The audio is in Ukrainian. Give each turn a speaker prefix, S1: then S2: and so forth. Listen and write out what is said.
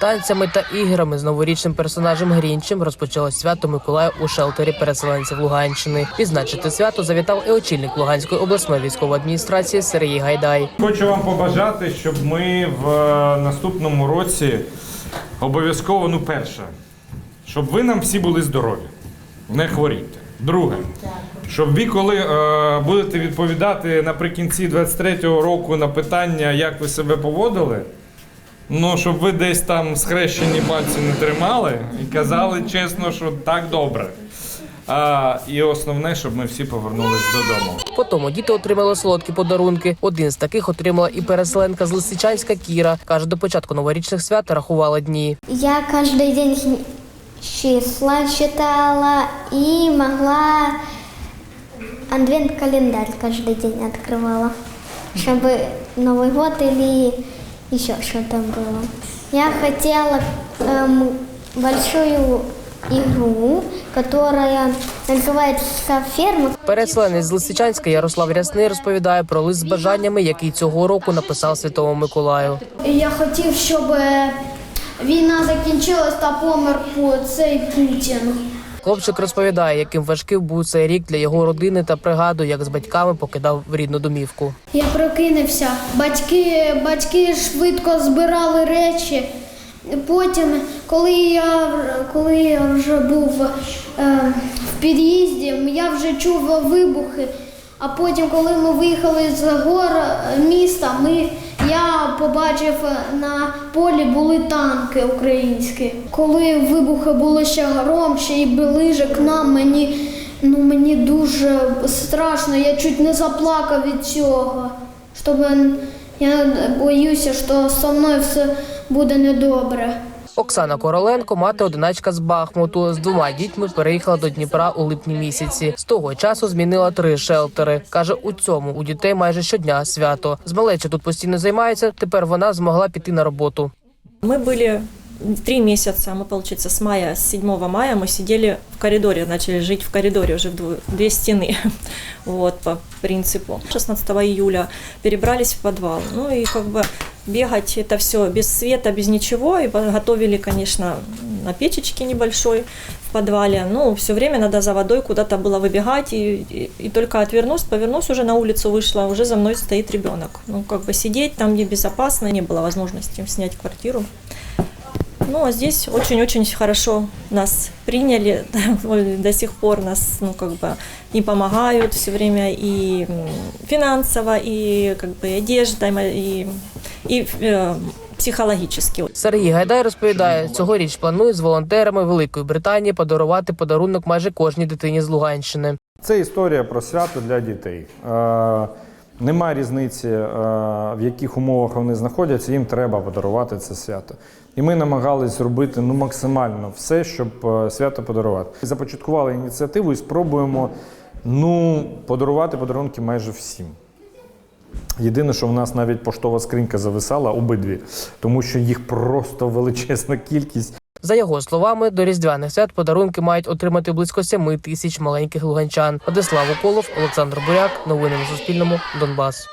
S1: Танцями та іграми з новорічним персонажем Грінчем розпочалось свято Миколая у шелтері переселенців Луганщини. Відзначити свято завітав і очільник Луганської обласної військової адміністрації Сергій Гайдай.
S2: Хочу вам побажати, щоб ми в е, наступному році обов'язково, ну перше, щоб ви нам всі були здорові, не хворійте. Друге, щоб ви, коли е, будете відповідати наприкінці 23-го року на питання, як ви себе поводили, ну щоб ви десь там схрещені пальці не тримали і казали чесно, що так добре. А, і основне, щоб ми всі повернулись додому.
S1: Потім діти отримали солодкі подарунки. Один з таких отримала і переселенка з Лисичанська Кіра. каже, до початку новорічних свят рахувала дні.
S3: Я каждый день хи- числа читала и могла адвент-календарь каждый день открывала, чтобы Новый год или еще что-то было. Я хотела эм, большую игру, которая называется «Ферма».
S1: Переселенець з Лисичанська Ярослав Рясний розповідає про лист з бажаннями, який цього року написав Святому Миколаю.
S4: Я хотів, щоб е, війна закінчилась та помер по цей Путін.
S1: Хлопчик розповідає, яким важким був цей рік для його родини та пригадує, як з батьками покидав рідну домівку.
S4: Я прокинувся. Батьки, батьки швидко збирали речі. Потім, коли я, коли я вже був е, в під'їзді, я вже чув вибухи. А потім, коли ми виїхали з гор міста, ми, я побачив е, на полі були танки українські. Коли вибухи були ще громче і ближе к нам, мені, ну, мені дуже страшно, я чуть не заплакав від цього. Щоб я боюся, що зі мною все буде недобре.
S1: Оксана Короленко, мати одиначка з Бахмуту, з двома дітьми переїхала до Дніпра у липні місяці. З того часу змінила три шелтери. каже, у цьому у дітей майже щодня свято. З малечі тут постійно займається. Тепер вона змогла піти на роботу.
S5: Мы были три месяца, мы, получается, с мая, с 7 мая мы сидели в коридоре, начали жить в коридоре уже в две, две стены, вот, по принципу. 16 июля перебрались в подвал, ну и как бы бегать это все без света, без ничего, и готовили, конечно, на печечке небольшой в подвале, ну, все время надо за водой куда-то было выбегать, и, и, и только отвернусь, повернусь, уже на улицу вышла, уже за мной стоит ребенок. Ну, как бы сидеть там небезопасно, не было возможности снять квартиру. Ну, а здесь очень-очень хорошо нас приняли, до сих пор нас, ну, как бы, и помогают все время и финансово, и, как бы, одежда, и, и э, психологически.
S1: Сергій Гайдай розповідає, цьогоріч планує з волонтерами Великої Британії подарувати подарунок майже кожній дитині з Луганщини.
S2: Це історія про свято для дітей. Е, Нема різниці, е, в яких умовах вони знаходяться, їм треба подарувати це свято. І ми намагались зробити ну, максимально все, щоб е, свято подарувати. Започаткували ініціативу і спробуємо ну, подарувати подарунки майже всім. Єдине, що в нас навіть поштова скринька зависала обидві, тому що їх просто величезна кількість.
S1: За його словами, до різдвяних свят подарунки мають отримати близько 7 тисяч маленьких луганчан. Владислав Уколов, Олександр Буряк. Новини на Суспільному. Донбас.